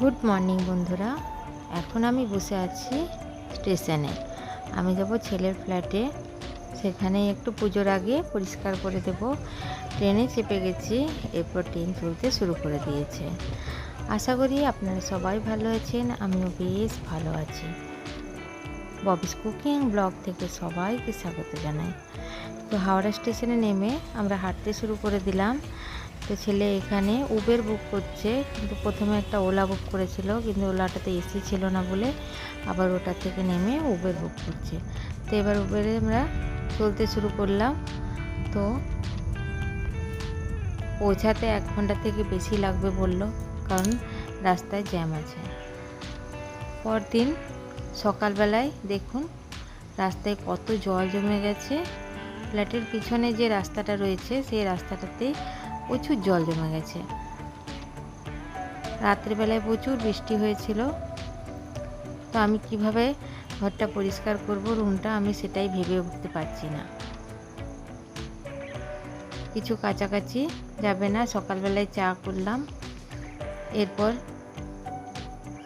Good morning বন্ধুরা। এখন আমি বসে আছি স্টেশনে। আমি যাব ছেলের ফ্ল্যাটে। সেখানে একটু পুজোর আগে পরিষ্কার করে দেব। ট্রেনে চেপে গেছি, এরপর ট্রেন চলতে শুরু করে দিয়েছে। আশা করি আপনারা সবাই ভালো আছেন, আমিও বেশ ভালো আছি। ববিস কুকিং ব্লগ থেকে সবাইকে স্বাগত জানাই। তো হাওড়া স্টেশনে নেমে আমরা হাঁটতে শুরু করে দিলাম। তো ছেলে এখানে উবের বুক করছে, কিন্তু প্রথমে একটা ওলা বুক করেছিল, কিন্তু ওলাটাতে এসি ছিল না বলে আবার ওটা থেকে নেমে উবের বুক করছে। তো এবার উবেরে আমরা চলতে শুরু করলাম। তো পৌঁছাতে এক ঘণ্টা থেকে বেশি লাগবে বলল, কারণ রাস্তায় জ্যাম আছে। পরদিন সকালবেলায় দেখুন, রাস্তায় কত জল জমে গেছে। ফ্ল্যাটের পিছনে যে রাস্তাটা রয়েছে, সেই রাস্তাটাতে প্রচুর জল জমে গেছে। রাত্রিবেলায় প্রচুর বৃষ্টি হয়েছিল। তো আমি কীভাবে ঘরটা পরিষ্কার করব, রুমটা আমি সেটাই ভেবে উঠতে পারছি না। কিছু কাছাকাছি যাবে না, সকালবেলায় চা করলাম। এরপর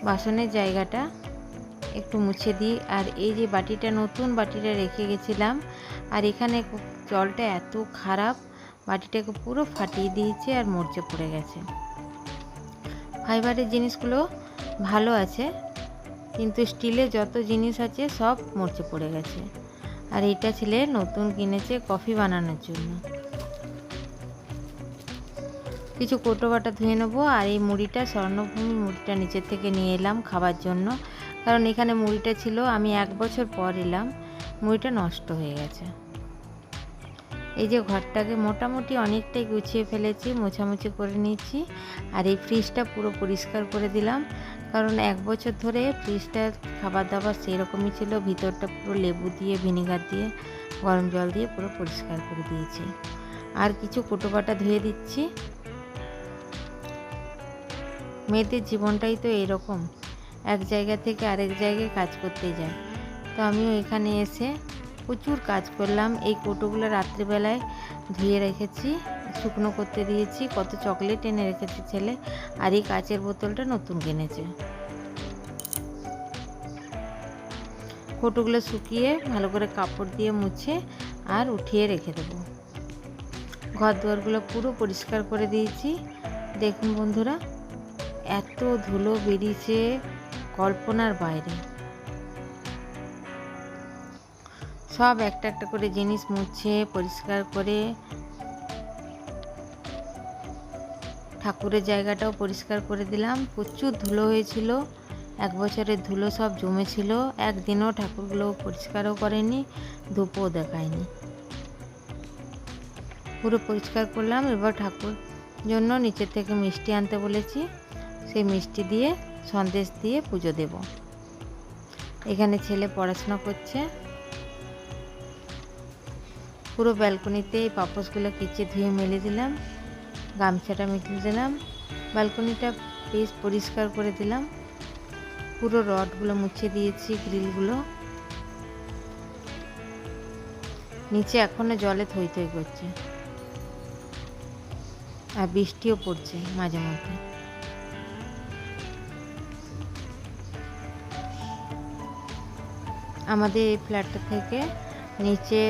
বাসনের জায়গাটা একটু মুছে দিই। আর এই যে বাটিটা, নতুন বাটিটা রেখে গেছিলাম, আর এখানে জলটা এত খারাপ। বাটিটাকে পুরো ফাটিয়ে দিয়েছে আর মরচে পড়ে গেছে। ফাইবারের জিনিসগুলো ভালো আছে, কিন্তু স্টিলে যত জিনিস আছে সব মরচে পড়ে গেছে। আর এটা ছেলে নতুন কিনেছে কফি বানানোর জন্য। কিছু কোটো বাটা ধুয়ে নেব আর এই মুড়িটা, স্বর্ণভূমি মুড়িটা নিচের থেকে নিয়ে এলাম খাবার জন্য। কারণ এখানে মুড়িটা ছিল, আমি এক বছর পর এলাম, মুড়িটা নষ্ট হয়ে গেছে। এই যে ঘরটাকে মোটামুটি অনেকটাই গুছিয়ে ফেলেছি, মোছামুছি করে নিয়েছি। আর এই ফ্রিজটা পুরো পরিষ্কার করে দিলাম। কারণ এক বছর ধরে ফ্রিজটা খাবার দাবার সেই রকমই ছিল। ভিতরটা পুরো লেবু দিয়ে, ভিনিগার দিয়ে, গরম জল দিয়ে পুরো পরিষ্কার করে দিয়েছি। আর কিছু কোটোবাটা ধুয়ে দিচ্ছি। মেয়েদের জীবনটাই তো এরকম। এক জায়গা থেকে আরেক জায়গায় কাজ করতে যায়। তো আমিও এখানে এসে প্রচুর কাজ করলাম। এই কৌটোগুলো রাত্রিবেলায় ধুয়ে রেখেছি, শুকনো করতে দিয়েছি, কত চকলেট এনে রেখেছি ছেলে, আর এই কাচের বোতলটা নতুন কিনেছে। কৌটোগুলো শুকিয়ে ভালো করে কাপড় দিয়ে মুছে আর উঠিয়ে রেখে দেবো। ঘর দুয়ারগুলো পুরো পরিষ্কার করে দিয়েছি। দেখুন বন্ধুরা, এত ধুলো বেরিয়েছে কল্পনার বাইরে। সব একটা একটা করে জিনিস মুছে, পরিষ্কার করে, ঠাকুরের জায়গাটাও পরিষ্কার করে দিলাম। প্রচুর ধুলো হয়েছিল, এক বছরের ধুলো সব জমেছিল। একদিনও ঠাকুরগুলো পরিষ্কারও করেনি, ধূপও দেখায়নি। পুরো পরিষ্কার করলাম, এবার ঠাকুর জন্য নিচের থেকে মিষ্টি আনতে বলেছি। সেই মিষ্টি দিয়ে সন্দেশ দিয়ে পুজো দেব। এখানে ছেলে পড়াশোনা করছে। পুরো ব্যালকনিতে এই পাপোসগুলো কেচে ধুয়ে মেলে দিলাম, গামছাটা মেলে দিলাম ব্যালকনিটা বেশ পরিষ্কার করে দিলাম, পুরো রডগুলো মুছে দিয়েছি গ্রিলগুলো নিচে এখনও জলে থই থই করছে। আর বৃষ্টিও পড়ছে মাঝে মধ্যে। আমাদের এই ফ্ল্যাটটা থেকে নিচে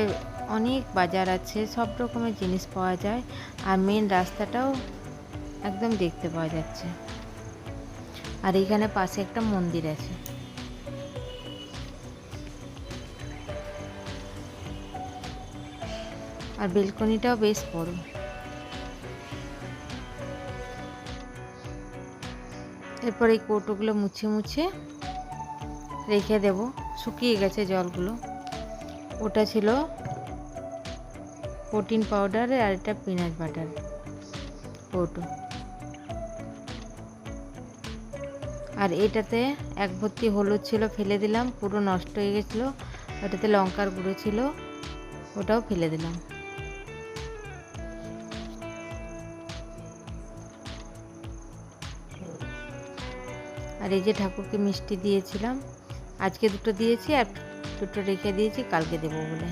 অনেক বাজার আছে, সব রকমের জিনিস পাওয়া যায় আর মেন রাস্তাটাও একদম দেখতে পাওয়া যাচ্ছে। আর এখানে পাশে একটা মন্দির আছে। আর বেলকনিটাও বেশ বড়। এরপর এই কৌটোগুলো মুছে মুছে রেখে দেব। শুকিয়ে গেছে জলগুলো। ওটা ছিল প্রোটিন পাউডার আর এটা পিনাট বাটার কৌটো। আর এটাতে এক ভর্তি হলুদ ছিল, ফেলে দিলাম, পুরো নষ্ট হয়ে গেছিল। ওটাতে লঙ্কার গুঁড়ো ছিল, ওটাও ফেলে দিলাম। আর এই যে ঠাকুরকে মিষ্টি দিয়েছিলাম, আজকে দুটো দিয়েছি আর দুটো রেখে দিয়েছি, কালকে দেবো বলে।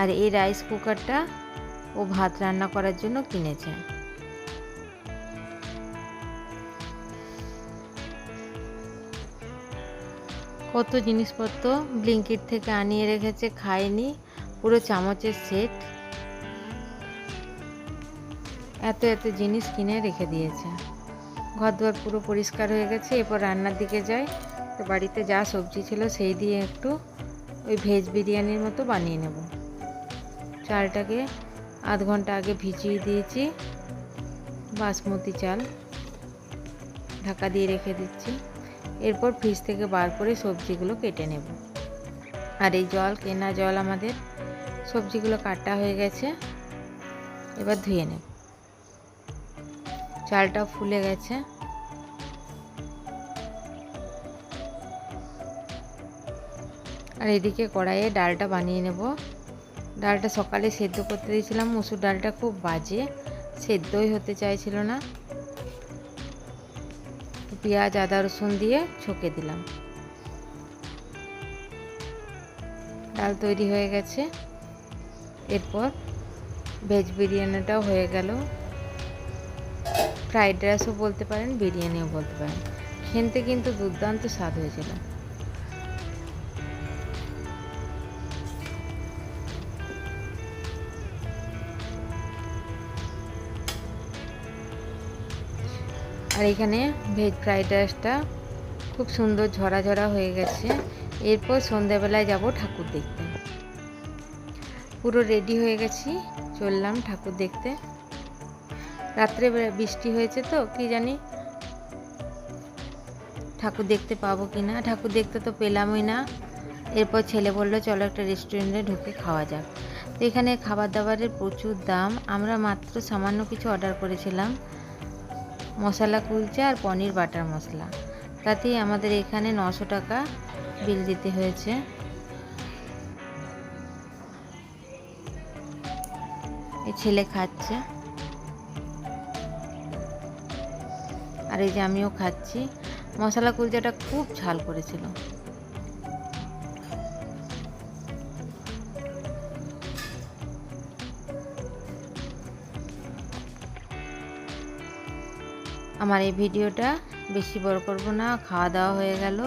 আর এই রাইস কুকারটা ও ভাত রান্না করার জন্য কিনেছে। কত জিনিসপত্র ব্লিঙ্কিট থেকে আনিয়ে রেখেছে, খায়নি, পুরো চামচের সেট এত এত জিনিস কিনে রেখে দিয়েছে। ঘর দুয়ার পুরো পরিষ্কার হয়ে গেছে, এরপর রান্নার দিকে যাই। তো বাড়িতে যা সবজি ছিল সেই দিয়ে একটু ওই ভেজ বিরিয়ানির মতো বানিয়ে নেব। চালটাকে আধ ঘণ্টা আগে ভিজিয়ে দিয়েছি। বাসমতি চাল ঢাকা দিয়ে রেখে দিচ্ছি। এরপর ফ্রিজ থেকে বার করে সবজিগুলো কেটে নেব। আর এই জল, কেনা জল আমাদের সবজিগুলো কাটা হয়ে গেছে। এবার ধুয়ে নেব। চালটা ফুলে গেছে। আর এদিকে কড়াইয়ে ডালটা বানিয়ে নেব। ডালটা সকালে সেদ্ধ করতে দিয়েছিলাম। মুসুর ডালটা খুব বাজে, সেদ্ধই হতে চাইছিল না। পেঁয়াজ, আদা, রসুন দিয়ে ছকে দিলাম। ডাল তৈরি হয়ে গেছে। এরপর ভেজ বিরিয়ানিটাও হয়ে গেল। ফ্রাইড রাইসও বলতে পারেন, বিরিয়ানিও বলতে পারেন। খেতে কিন্তু দুর্দান্ত স্বাদ হয়েছিল। আর এখানে ভেজ ফ্রাইড রাইসটা খুব সুন্দর ঝরা ঝরা হয়ে গেছে। এরপর সন্ধ্যাবেলায় যাব ঠাকুর দেখতে। পুরো রেডি হয়ে গেছি, চললাম ঠাকুর দেখতে। রাত্রে বৃষ্টি হয়েছে তো, কি জানি ঠাকুর দেখতে পাবো কি না ঠাকুর দেখতে তো পেলামই না। এরপর ছেলে বলল, চলো একটা রেস্টুরেন্টে ঢুকে খাওয়া যাক। তো এখানে খাবার দাবারের প্রচুর দাম। আমরা মাত্র সামান্য কিছু অর্ডার করেছিলাম। মশলা কুলচা আর পনির বাটার মশলা। তাতেই আমাদের এখানে নশো টাকা বিল দিতে হয়েছে। এই ছেলে খাচ্ছে। আর এই যে আমিও খাচ্ছি। মশলা কুলচাটা খুব ঝাল করেছিল। আমার এই ভিডিওটা বেশি বড় করব না, খাওয়া দাওয়া হয়ে গেল।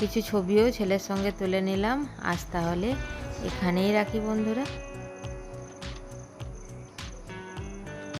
কিছু ছবিও ছেলের সঙ্গে তুলে নিলাম। আজ তাহলে এখানেই রাখি বন্ধুরা।